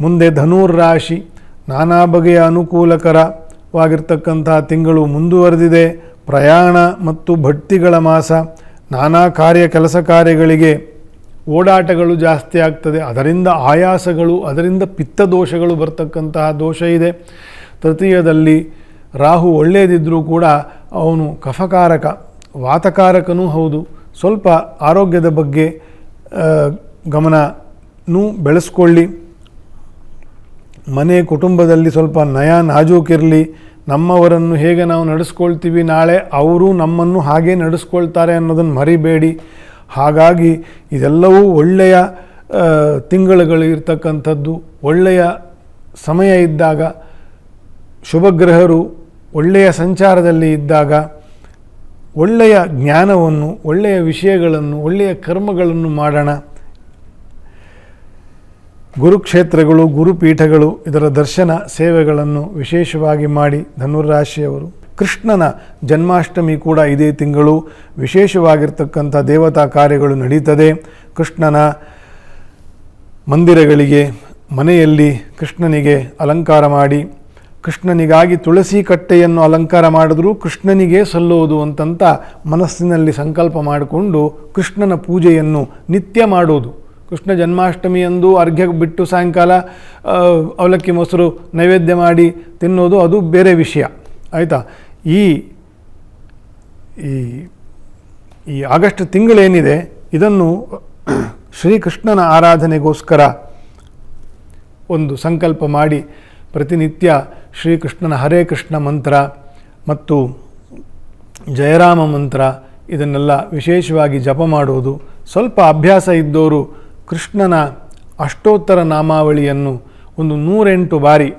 ಮುಂದೆ ಧನುರ್ ರಾಶಿ ನಾನಾ ಬಗೆಯ ಅನುಕೂಲಕರವಾಗಿರ್ತಕ್ಕಂಥ ತಿಂಗಳು ಮುಂದುವರೆದಿದೆ. ಪ್ರಯಾಣ ಮತ್ತು ಭಟ್ತಿಗಳ ಮಾಸ, ನಾನಾ ಕಾರ್ಯ ಕೆಲಸ ಕಾರ್ಯಗಳಿಗೆ ಓಡಾಟಗಳು ಜಾಸ್ತಿ ಆಗ್ತದೆ. ಅದರಿಂದ ಆಯಾಸಗಳು, ಅದರಿಂದ ಪಿತ್ತದೋಷಗಳು ಬರ್ತಕ್ಕಂತಹ ದೋಷ ಇದೆ. ತೃತೀಯದಲ್ಲಿ ರಾಹು ಒಳ್ಳೆಯದಿದ್ದರೂ ಕೂಡ ಅವನು ಕಫಕಾರಕ, ವಾತಕಾರಕನೂ ಹೌದು. ಸ್ವಲ್ಪ ಆರೋಗ್ಯದ ಬಗ್ಗೆ ಗಮನನೂ ಬೆಳೆಸ್ಕೊಳ್ಳಿ. ಮನೆ ಕುಟುಂಬದಲ್ಲಿ ಸ್ವಲ್ಪ ನಯ ನಾಜೂಕಿರಲಿ, ನಮ್ಮವರನ್ನು ಹೇಗೆ ನಾವು ನಡೆಸ್ಕೊಳ್ತೀವಿ ನಾಳೆ, ಅವರು ನಮ್ಮನ್ನು ಹಾಗೆ ನಡೆಸ್ಕೊಳ್ತಾರೆ ಅನ್ನೋದನ್ನು ಮರಿಬೇಡಿ. ಹಾಗಾಗಿ ಇದೆಲ್ಲವೂ ಒಳ್ಳೆಯ ತಿಂಗಳುಗಳು ಇರ್ತಕ್ಕಂಥದ್ದು ಒಳ್ಳೆಯ ಸಮಯ ಇದ್ದಾಗ, ಶುಭಗ್ರಹರು ಒಳ್ಳೆಯ ಸಂಚಾರದಲ್ಲಿ ಇದ್ದಾಗ, ಒಳ್ಳೆಯ ಜ್ಞಾನವನ್ನು, ಒಳ್ಳೆಯ ವಿಷಯಗಳನ್ನು, ಒಳ್ಳೆಯ ಕರ್ಮಗಳನ್ನು ಮಾಡೋಣ. ಗುರುಕ್ಷೇತ್ರಗಳು, ಗುರುಪೀಠಗಳು, ಇದರ ದರ್ಶನ ಸೇವೆಗಳನ್ನು ವಿಶೇಷವಾಗಿ ಮಾಡಿ ಧನುರಾಶಿಯವರು ಕೃಷ್ಣನ ಜನ್ಮಾಷ್ಟಮಿ ಕೂಡ ಇದೇ ತಿಂಗಳು. ವಿಶೇಷವಾಗಿರ್ತಕ್ಕಂಥ ದೇವತಾ ಕಾರ್ಯಗಳು ನಡೀತದೆ. ಕೃಷ್ಣನ ಮಂದಿರಗಳಿಗೆ, ಮನೆಯಲ್ಲಿ ಕೃಷ್ಣನಿಗೆ ಅಲಂಕಾರ ಮಾಡಿ, ಕೃಷ್ಣನಿಗಾಗಿ ತುಳಸಿ ಕಟ್ಟೆಯನ್ನು ಅಲಂಕಾರ ಮಾಡಿದ್ರೂ ಕೃಷ್ಣನಿಗೆ ಸಲ್ಲೋದು ಅಂತಂತ ಮನಸ್ಸಿನಲ್ಲಿ ಸಂಕಲ್ಪ ಮಾಡಿಕೊಂಡು ಕೃಷ್ಣನ ಪೂಜೆಯನ್ನು ನಿತ್ಯ ಮಾಡೋದು. ಕೃಷ್ಣ ಜನ್ಮಾಷ್ಟಮಿಯಂದು ಅರ್ಘ್ಯ ಬಿಟ್ಟು ಸಾಯಂಕಾಲ ಅವಲಕ್ಕಿ ಮೊಸರು ನೈವೇದ್ಯ ಮಾಡಿ ತಿನ್ನೋದು ಅದು ಬೇರೆ ವಿಷಯ. ಆಯಿತಾ? ಈ ಈ ಆಗಸ್ಟ್ ತಿಂಗಳೇನಿದೆ, ಇದನ್ನು ಶ್ರೀಕೃಷ್ಣನ ಆರಾಧನೆಗೋಸ್ಕರ ಒಂದು ಸಂಕಲ್ಪ ಮಾಡಿ ಪ್ರತಿನಿತ್ಯ ಶ್ರೀಕೃಷ್ಣನ ಹರೇ ಕೃಷ್ಣ ಮಂತ್ರ ಮತ್ತು ಜಯರಾಮ ಮಂತ್ರ ಇದನ್ನೆಲ್ಲ ವಿಶೇಷವಾಗಿ ಜಪ ಮಾಡುವುದು. ಸ್ವಲ್ಪ ಅಭ್ಯಾಸ ಇದ್ದವರು ಕೃಷ್ಣನ ಅಷ್ಟೋತ್ತರ ನಾಮಾವಳಿಯನ್ನು ಒಂದು ನೂರೆಂಟು ಬಾರಿ,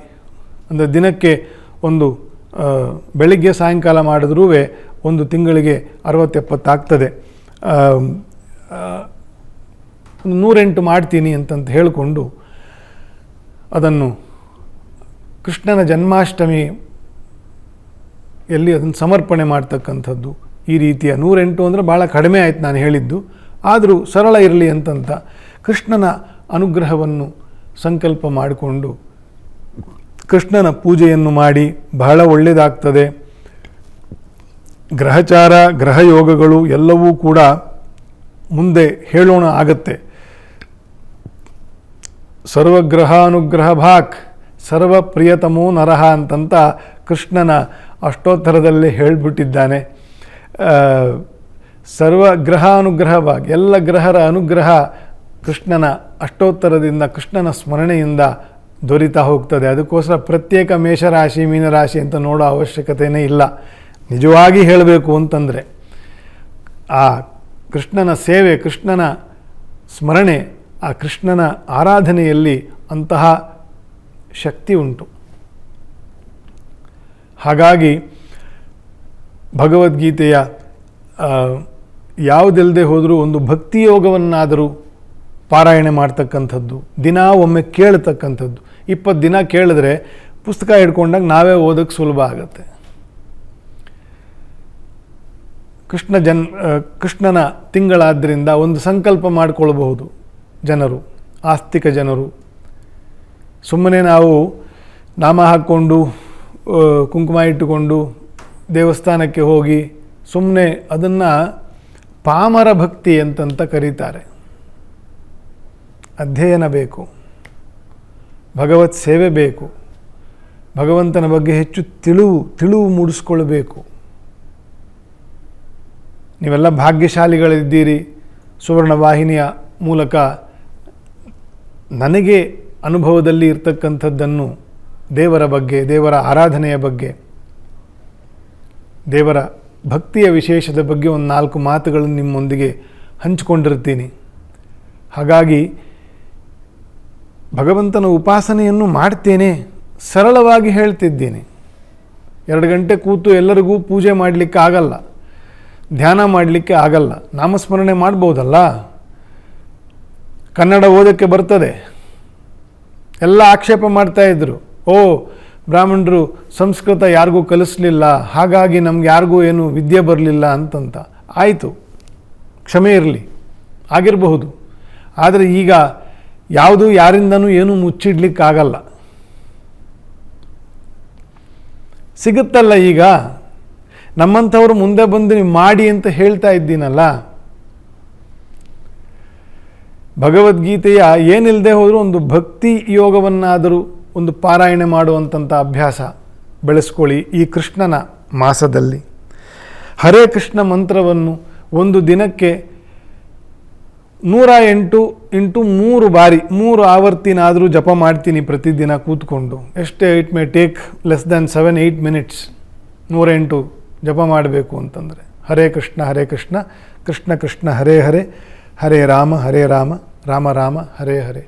ಅಂದರೆ ದಿನಕ್ಕೆ ಒಂದು ಬೆಳಿಗ್ಗೆ ಸಾಯಂಕಾಲ ಮಾಡಿದ್ರೂ ಒಂದು ತಿಂಗಳಿಗೆ ಅರವತ್ತೆಪ್ಪತ್ತಾಗ್ತದೆ ಒಂದು ನೂರೆಂಟು ಮಾಡ್ತೀನಿ ಅಂತಂತ ಹೇಳಿಕೊಂಡು ಅದನ್ನು ಕೃಷ್ಣನ ಜನ್ಮಾಷ್ಟಮಿ ಎಲ್ಲಿ ಅದನ್ನು ಸಮರ್ಪಣೆ ಮಾಡ್ತಕ್ಕಂಥದ್ದು ಈ ರೀತಿಯ ನೂರೆಂಟು ಅಂದರೆ ಭಾಳ ಕಡಿಮೆ ಆಯ್ತು ನಾನು ಹೇಳಿದ್ದು. ಆದರೂ ಸರಳ ಇರಲಿ ಅಂತಂತ ಕೃಷ್ಣನ ಅನುಗ್ರಹವನ್ನು ಸಂಕಲ್ಪ ಮಾಡಿಕೊಂಡು ಕೃಷ್ಣನ ಪೂಜೆಯನ್ನು ಮಾಡಿ ಬಹಳ ಒಳ್ಳೆಯದಾಗ್ತದೆ ಗ್ರಹಚಾರ, ಗ್ರಹಯೋಗಗಳು ಎಲ್ಲವೂ ಕೂಡ ಮುಂದೆ ಹೇಳೋಣ ಆಗತ್ತೆ. ಸರ್ವಗ್ರಹಾನುಗ್ರಹ ಭಾಕ್ ಸರ್ವ ಪ್ರಿಯತಮೋ ನರಹ ಅಂತಂತ ಕೃಷ್ಣನ ಅಷ್ಟೋತ್ತರದಲ್ಲಿ ಹೇಳಿಬಿಟ್ಟಿದ್ದಾನೆ. ಸರ್ವ ಗ್ರಹಾನುಗ್ರಹ ಭಾಗ್ ಎಲ್ಲ ಗ್ರಹರ ಅನುಗ್ರಹ ಕೃಷ್ಣನ ಅಷ್ಟೋತ್ತರದಿಂದ, ಕೃಷ್ಣನ ಸ್ಮರಣೆಯಿಂದ ದೊರೀತಾ ಹೋಗ್ತದೆ. ಅದಕ್ಕೋಸ್ಕರ ಪ್ರತ್ಯೇಕ ಮೇಷರಾಶಿ, ಮೀನರಾಶಿ ಅಂತ ನೋಡೋ ಅವಶ್ಯಕತೆಯೇ ಇಲ್ಲ. ನಿಜವಾಗಿ ಹೇಳಬೇಕು ಅಂತಂದರೆ, ಆ ಕೃಷ್ಣನ ಸೇವೆ, ಕೃಷ್ಣನ ಸ್ಮರಣೆ, ಆ ಕೃಷ್ಣನ ಆರಾಧನೆಯಲ್ಲಿ ಅಂತಹ ಶಕ್ತಿ ಉಂಟು. ಹಾಗಾಗಿ ಭಗವದ್ಗೀತೆಯ ಯಾವುದಿಲ್ಲದೆ ಹೋದರೂ ಒಂದು ಭಕ್ತಿ ಯೋಗವನ್ನಾದರೂ ಪಾರಾಯಣೆ ಮಾಡ್ತಕ್ಕಂಥದ್ದು, ದಿನ ಒಮ್ಮೆ ಕೇಳ್ತಕ್ಕಂಥದ್ದು. ಇಪ್ಪತ್ತು ದಿನ ಕೇಳಿದ್ರೆ ಪುಸ್ತಕ ಹಿಡ್ಕೊಂಡಾಗ ನಾವೇ ಓದೋಕ್ಕೆ ಸುಲಭ ಆಗುತ್ತೆ. ಕೃಷ್ಣ ಜನ್ ಕೃಷ್ಣನ ತಿಂಗಳಾದ್ದರಿಂದ ಒಂದು ಸಂಕಲ್ಪ ಮಾಡಿಕೊಳ್ಬಹುದು ಜನರು, ಆಸ್ತಿಕ ಜನರು. ಸುಮ್ಮನೆ ನಾವು ನಾಮ ಹಾಕ್ಕೊಂಡು ಕುಂಕುಮ ಇಟ್ಟುಕೊಂಡು ದೇವಸ್ಥಾನಕ್ಕೆ ಹೋಗಿ ಸುಮ್ಮನೆ ಅದನ್ನು ಪಾಮರ ಭಕ್ತಿ ಅಂತಂತ ಕರೀತಾರೆ. ಅಧ್ಯಯನ ಬೇಕು, ಭಗವತ್ ಸೇವೆ ಬೇಕು, ಭಗವಂತನ ಬಗ್ಗೆ ಹೆಚ್ಚು ತಿಳಿವು ತಿಳಿವು ಮೂಡಿಸ್ಕೊಳ್ಬೇಕು. ನೀವೆಲ್ಲ ಭಾಗ್ಯಶಾಲಿಗಳಿದ್ದೀರಿ ಸುವರ್ಣ ವಾಹಿನಿಯ ಮೂಲಕ ನನಗೆ ಅನುಭವದಲ್ಲಿ ಇರ್ತಕ್ಕಂಥದ್ದನ್ನು ದೇವರ ಬಗ್ಗೆ, ದೇವರ ಆರಾಧನೆಯ ಬಗ್ಗೆ, ದೇವರ ಭಕ್ತಿಯ ವಿಶೇಷದ ಬಗ್ಗೆ ಒಂದು ನಾಲ್ಕು ಮಾತುಗಳನ್ನು ನಿಮ್ಮೊಂದಿಗೆ ಹಂಚಿಕೊಂಡಿರ್ತೀನಿ. ಹಾಗಾಗಿ ಭಗವಂತನ ಉಪಾಸನೆಯನ್ನು ಮಾಡ್ತೇನೆ, ಸರಳವಾಗಿ ಹೇಳ್ತಿದ್ದೇನೆ. ಎರಡು ಗಂಟೆ ಕೂತು ಎಲ್ಲರಿಗೂ ಪೂಜೆ ಮಾಡಲಿಕ್ಕೆ ಆಗಲ್ಲ, ಧ್ಯಾನ ಮಾಡಲಿಕ್ಕೆ ಆಗಲ್ಲ, ನಾಮಸ್ಮರಣೆ ಮಾಡ್ಬೋದಲ್ಲ? ಕನ್ನಡ ಓದೋಕ್ಕೆ ಬರ್ತದೆ. ಎಲ್ಲ ಆಕ್ಷೇಪ ಮಾಡ್ತಾ ಇದ್ರು. ಓ, ಬ್ರಾಹ್ಮಣರು ಸಂಸ್ಕೃತ ಯಾರಿಗೂ ಕಲಿಸ್ಲಿಲ್ಲ, ಹಾಗಾಗಿ ನಮ್ಗೆ ಯಾರಿಗೂ ಏನು ವಿದ್ಯೆ ಬರಲಿಲ್ಲ ಅಂತಂತ. ಆಯಿತು, ಕ್ಷಮೆ ಇರಲಿ, ಆಗಿರಬಹುದು. ಆದರೆ ಈಗ ಯಾವುದು ಯಾರಿಂದನೂ ಏನೂ ಮುಚ್ಚಿಡ್ಲಿಕ್ಕಾಗಲ್ಲ. ಸಿಗುತ್ತಲ್ಲ ಈಗ? ನಮ್ಮಂಥವ್ರು ಮುಂದೆ ಬಂದು ನೀವು ಮಾಡಿ ಅಂತ ಹೇಳ್ತಾ ಇದ್ದೀನಲ್ಲ? ಭಗವದ್ಗೀತೆಯ ಏನಿಲ್ಲದೆ ಹೋದರೂ ಒಂದು ಭಕ್ತಿ ಯೋಗವನ್ನಾದರೂ ಒಂದು ಪಾರಾಯಣೆ ಮಾಡುವಂಥ ಅಭ್ಯಾಸ ಬೆಳೆಸ್ಕೊಳ್ಳಿ ಈ ಕೃಷ್ಣನ ಮಾಸದಲ್ಲಿ. ಹರೇ ಕೃಷ್ಣ ಮಂತ್ರವನ್ನು ಒಂದು ದಿನಕ್ಕೆ ನೂರ ಎಂಟು ಇಂಟು ಮೂರು ಬಾರಿ, ಮೂರು ಆವರ್ತಿನಾದರೂ ಜಪ ಮಾಡ್ತೀನಿ ಪ್ರತಿದಿನ ಕೂತ್ಕೊಂಡು. ಎಷ್ಟೇ it may take less than seven eight minutes ನೂರ ಎಂಟು ಜಪ ಮಾಡಬೇಕು ಅಂತಂದರೆ. ಹರೇ ಕೃಷ್ಣ ಹರೇ ಕೃಷ್ಣ ಕೃಷ್ಣ ಕೃಷ್ಣ, ಹರೇ ಹರೇ ಹರೇ ರಾಮ ಹರೇ ರಾಮ ರಾಮ ರಾಮ, ಹರೇ ಹರೇ.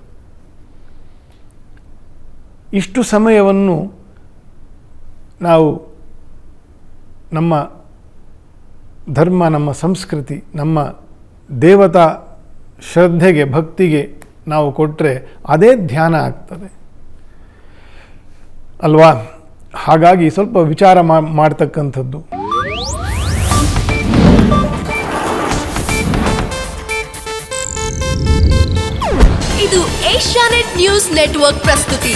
ಇಷ್ಟು ಸಮಯವನ್ನು ನಾವು ನಮ್ಮ ಧರ್ಮ, ನಮ್ಮ ಸಂಸ್ಕೃತಿ, ನಮ್ಮ ದೇವತಾ ಶ್ರದ್ಧೆಗೆ, ಭಕ್ತಿಗೆ ನಾವು ಕೊಟ್ಟರೆ ಅದೇ ಧ್ಯಾನ ಆಗ್ತದೆ. ಅಲ್ವಾ? ಹಾಗಾಗಿ ಸ್ವಲ್ಪ ವಿಚಾರ ಮಾಡ್ತಕ್ಕಂಥದ್ದು. ಇದು ಏಷ್ಯಾನೆಟ್ ನ್ಯೂಸ್ ನೆಟ್ವರ್ಕ್ ಪ್ರಸ್ತುತಿ.